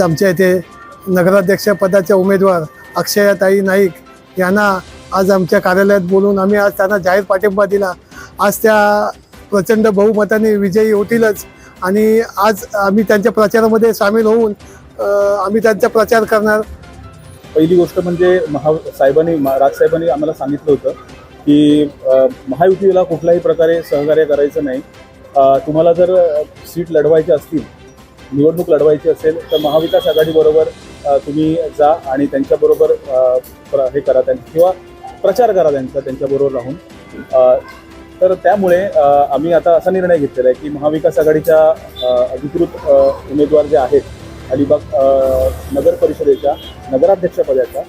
आमच्या इथे नगराध्यक्षपदाच्या उमेदवार अक्षयाताई नाईक यांना आज आमच्या कार्यालयात बोलून आम्ही आज त्यांना जाहीर पाठिंबा दिला. आज त्या प्रचंड बहुमताने विजयी होतीलच आणि आज आम्ही त्यांच्या प्रचारामध्ये सामील होऊन आम्ही त्यांचा प्रचार करणार. पहिली गोष्ट म्हणजे महा साहेबांनी राजसाहेबांनी आम्हाला सांगितलं होतं की महायुतीला कुठल्याही प्रकारे सहकार्य करायचं नाही. तुम्हाला जर सीट लढवायची असतील निवडणूक लढवायची असेल तर महाविकास आघाडीबरोबर तुम्ही जा आणि त्यांच्याबरोबर हे करा त्यां किंवा प्रचार करा त्यांचा त्यांच्याबरोबर राहून. तर त्यामुळे आम्ही आता असा निर्णय घेतलेला आहे की महाविकास आघाडीच्या अधिकृत उमेदवार जे आहेत अलिबाग नगर परिषदेच्या नगराध्यक्षपदाच्या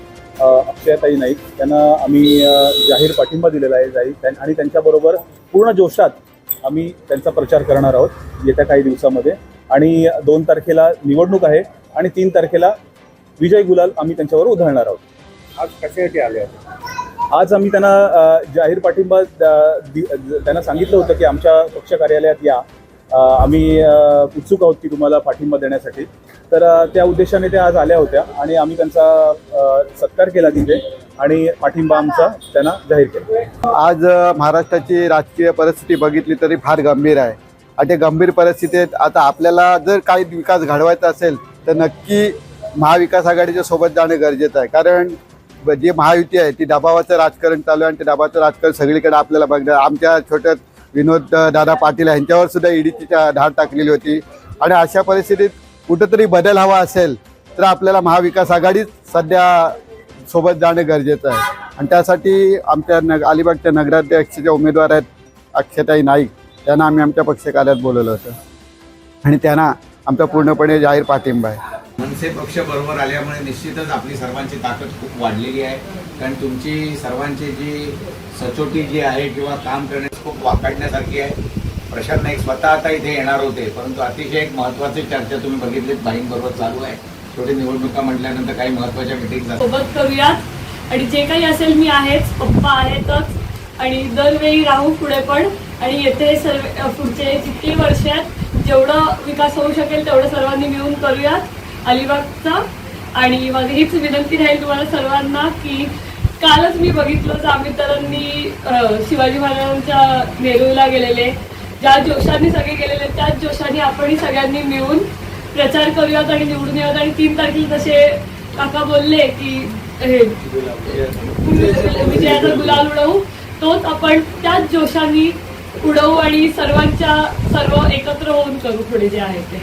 अक्षयताई नाईक त्यांना आम्ही जाहीर पाठिंबा दिलेला आहे जाहीर त्यां- आणि त्यांच्याबरोबर पूर्ण जोशात आम्ही त्यांचा प्रचार करणार आहोत येत्या काही दिवसामध्ये. आणि दोन तारखेला निवडणूक आहे आणि तीन तारखेला विजय गुलाल आम्ही त्यांच्यावर उधळणार आहोत. आज कशासाठी आले होते आज आम्ही त्यांना जाहीर पाठिंबा त्यांना सांगितलं होतं की आमच्या पक्ष कार्यालयात या. आम्ही उत्सुक आहोत की तुम्हाला पाठिंबा देण्यासाठी. तर त्या उद्देशाने त्या आज आल्या होत्या आणि आम्ही त्यांचा सत्कार केला तिथे आणि पाठिंबा आमचा त्यांना जाहीर केला. आज महाराष्ट्राची राजकीय परिस्थिती बघितली तरी फार गंभीर आहे. आणि गंभीर परिस्थितीत आता आपल्याला जर काही विकास घडवायचा असेल तर नक्की महाविकास आघाडीच्या सोबत जाणं गरजेचं आहे. कारण ब- जी महायुती आहे ती दबावाचं राजकारण चालू आहे आणि ते दबावाचं राजकारण सगळीकडे आपल्याला बघणार आमच्या छोट्या विनोद दादा पाटील यांच्यावर सुद्धा ईडीची धाड टाकलेली होती. आणि अशा परिस्थितीत कुठंतरी बदल हवा असेल तर आपल्याला महाविकास आघाडीच सध्या सोबत जाणं गरजेचं आहे. आणि त्यासाठी आमच्या नग अलिबागच्या नगराध्यक्षाचे उमेदवार आहेत अक्षताई नाईक. त्यांना आम्ही आमच्या पक्ष कार्यात बोलवलं होतं. आणि त्यांना आमचा पूर्णपणे जाहीर पाठिंबा आहे. मनसे पक्ष बरोबर आल्यामुळे निश्चितच आपली सर्वांची ताकद खूप वाढलेली आहे. कारण तुमची सर्वांची जी सचोटी जी आहे किंवा काम करण्यास खूप वाकाडण्यासारखी आहे. प्रशांत नाईक स्वतः आता इथे येणार होते परंतु अतिशय एक महत्वाची चर्चा तुम्ही बघितलीत बाईंबरोबर चालू आहे. शेवटी निवडणुका म्हटल्यानंतर काही महत्त्वाच्या मिटिंग सोबत करूयात. आणि जे काही असेल मी आहेच पप्पा आहेतच आणि दरवेळी राहू पुढे पण. आणि येथे सर्व पुढचे जितके वर्ष आहेत जेवढं विकास होऊ शकेल तेवढं सर्वांनी मिळून करूयात अलिबागचा. आणि माझी हीच विनंती राहील तुम्हाला सर्वांना की कालच मी बघितलं जामीतरांनी शिवाजी महाराजांच्या नेरूळला गेलेले. ज्या जोशाने सगळे गेलेले त्याच जोशाने आपणही सगळ्यांनी मिळून प्रचार करूयात आणि निवडून येऊयात. आणि तीन तारखेला जसे काका बोलले की हे विजयाचा गुलाल उडवू. तोच आपण त्याच जोशाने उडवू आणि सर्वांच्या सर्व एकत्र होऊन करू पुढे जे आहे ते.